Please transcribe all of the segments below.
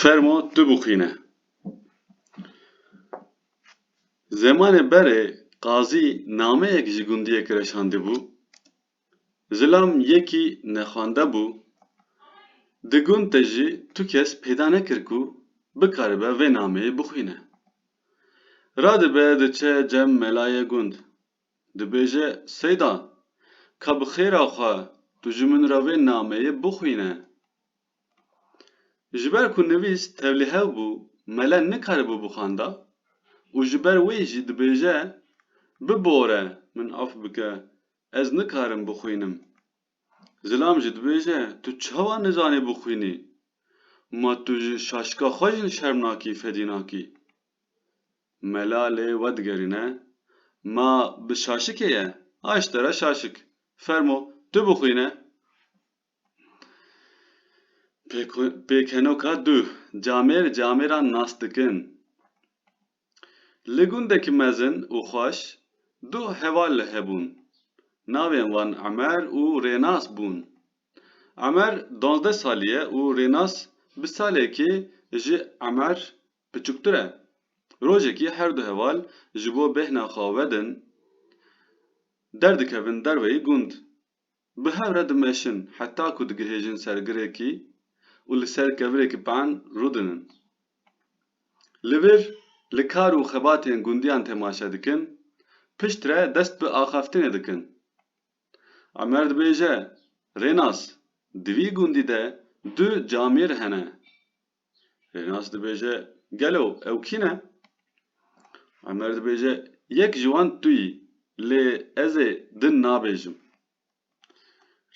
Fermo tu bixwîne. Zemanê berê qazî nameyek ji gundiyek reşandibû, zilam yekî nexwende bû, di gund de jî tu kes pêda nekir ku bikaribe vê nameyê bixwîne. Radibe diçe cem melayê gund, dibêje seyda ka bi xêra xwe tu ji min re. Ji ber ku nivîs tevlî hev bû mele nikaribû bixwanda û ji ber wê jî dibêje bibore min af bike ez nikarim bixwînim. Zilam jî dibêje tu çawa nizanî bixwînî ma tu ji şaşika xwe jî şerm nakî fedî nakî. Mela lê vedigerîne ma bi şaşikê ye a ji te re şaşik. Fermo tu bixwîne. Pêkenoka du camêr camêran nas dikin. Li gundekî mezin û xweş du heval hebûn. Navên wan Emer û Rênas bûn. Emer donzdeh salî ye û Rênas bi salekê ji Emer biçûktir e. Rojekî her du heval ji bo bêhna xwe vedin derdikevin derveyî gund. Bi hev re dimeşin heta ku digihêjin ser û li ser kevirekî pean rûdinin. Li kar û xebatên gundiyan temaşe dikin, pişt re dest bi axaftinê dikin. Emer dibêje Rênas di vî gundî de du camêr hene. Rênas dibêje gelo ew kî ne? Emer dibêje yek ji wan tu yî lê ez ê din nabêjim.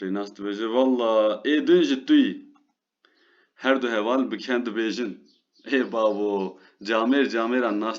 Rênas dibêje walla ê din jî tu yî. Her du heval bi ken dibêjin ê babo camêr camêran nas.